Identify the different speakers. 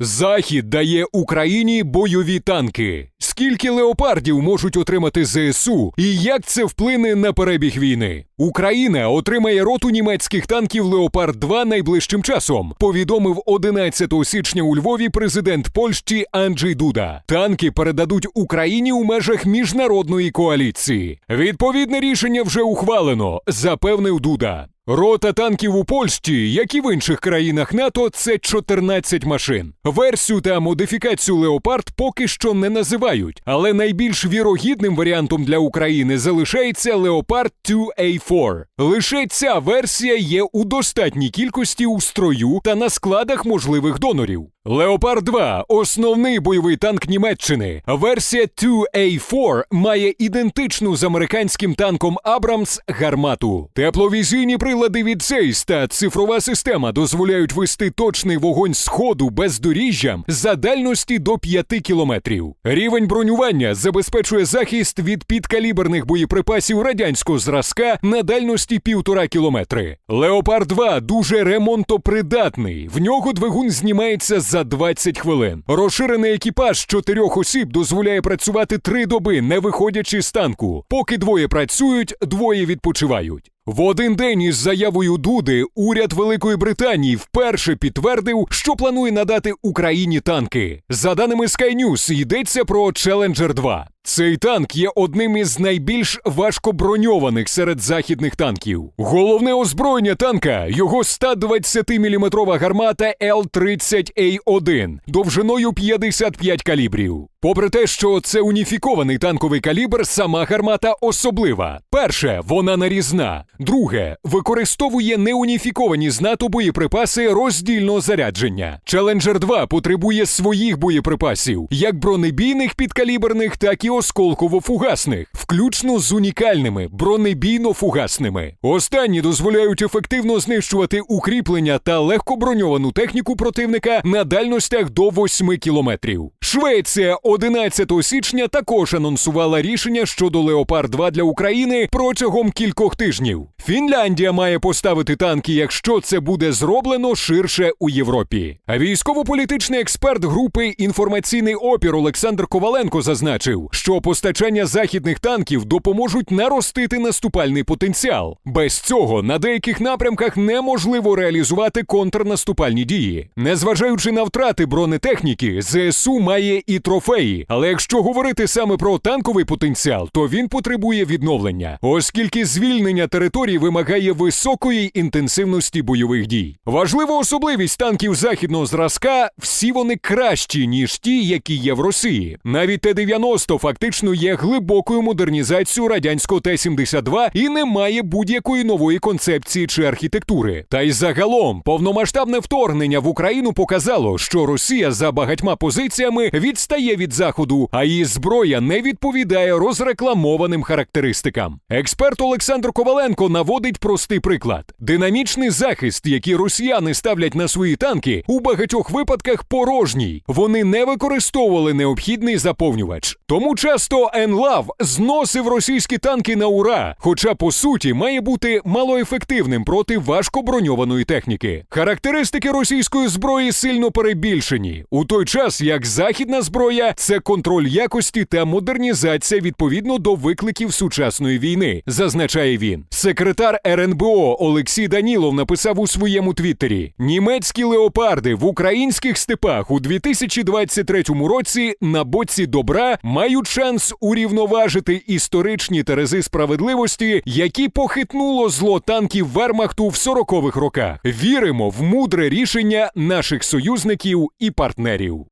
Speaker 1: Захід дає Україні бойові танки. Скільки леопардів можуть отримати ЗСУ і як це вплине на перебіг війни? Україна отримає роту німецьких танків Леопард 2 найближчим часом. Повідомив 11 січня у Львові президент Польщі Анджей Дуда. Танки передадуть Україні у межах міжнародної коаліції. Відповідне рішення вже ухвалено, запевнив Дуда. Рота танків у Польщі, як і в інших країнах НАТО, це 14 машин. Версію та модифікацію Леопард поки що не називають, але найбільш вірогідним варіантом для України залишається Леопард 2A4. Лише ця версія є у достатній кількості у строю та на складах можливих донорів. Леопард 2 основний бойовий танк Німеччини. Версія 2A4 має ідентичну з американським танком Абрамс гармату. Тепловізійні прилади від Zeiss та цифрова система дозволяють вести точний вогонь з ходу бездоріжжям за дальності до 5 кілометрів. Рівень бронювання забезпечує захист від підкаліберних боєприпасів радянського зразка на дальності півтора кілометри. Леопард 2 дуже ремонтопридатний. В нього двигун знімається за 20 хвилин. Розширений екіпаж чотирьох осіб дозволяє працювати три доби, не виходячи з танку. Поки двоє працюють, двоє відпочивають. В один день із заявою Дуди уряд Великої Британії вперше підтвердив, що планує надати Україні танки. За даними Sky News, йдеться про Challenger 2. Цей танк є одним із найбільш важкоброньованих серед західних танків. Головне озброєння танка його 120-мм гармата Л-30А1 довжиною 55 калібрів. Попри те, що це уніфікований танковий калібр, сама гармата особлива. Перше, вона нарізна. Друге, використовує неуніфіковані з боєприпаси роздільного зарядження. Challenger 2 потребує своїх боєприпасів, як бронебійних підкаліберних, так і осколково-фугасних, включно з унікальними бронебійно-фугасними. Останні дозволяють ефективно знищувати укріплення та легкоброньовану техніку противника на дальностях до 8 кілометрів. Швеція 11 січня також анонсувала рішення щодо Леопард 2 для України протягом кількох тижнів. Фінляндія має поставити танки, якщо це буде зроблено ширше у Європі. А військово-політичний експерт групи інформаційний опір Олександр Коваленко зазначив, що постачання західних танків допоможуть наростити наступальний потенціал. Без цього на деяких напрямках неможливо реалізувати контрнаступальні дії. Незважаючи на втрати бронетехніки, ЗСУ має і трофеї. Але якщо говорити саме про танковий потенціал, то він потребує відновлення, оскільки звільнення територій вимагає високої інтенсивності бойових дій. Важлива особливість танків західного зразка всі вони кращі, ніж ті, які є в Росії. Навіть Т-90 фактично є глибокою модернізацією радянського Т-72 і не має будь-якої нової концепції чи архітектури. Та й загалом повномасштабне вторгнення в Україну показало, що Росія за багатьма позиціями відстає від заходу, а її зброя не відповідає розрекламованим характеристикам. Експерт Олександр Коваленко наводить простий приклад: динамічний захист, який росіяни ставлять на свої танки, у багатьох випадках порожній. Вони не використовували необхідний заповнювач. Тому часто НЛАВ зносив російські танки на ура, хоча по суті має бути малоефективним проти важкоброньованої техніки. Характеристики російської зброї сильно перебільшені, у той час як західна зброя це контроль якості та модернізація відповідно до викликів сучасної війни, зазначає він. Секретар РНБО Олексій Данілов написав у своєму твіттері: німецькі леопарди в українських степах у 2023 році на боці добра мають шанс урівноважити історичні терези справедливості, які похитнуло зло танків Вермахту в 40-х роках. Віримо в мудре рішення наших союзників і партнерів.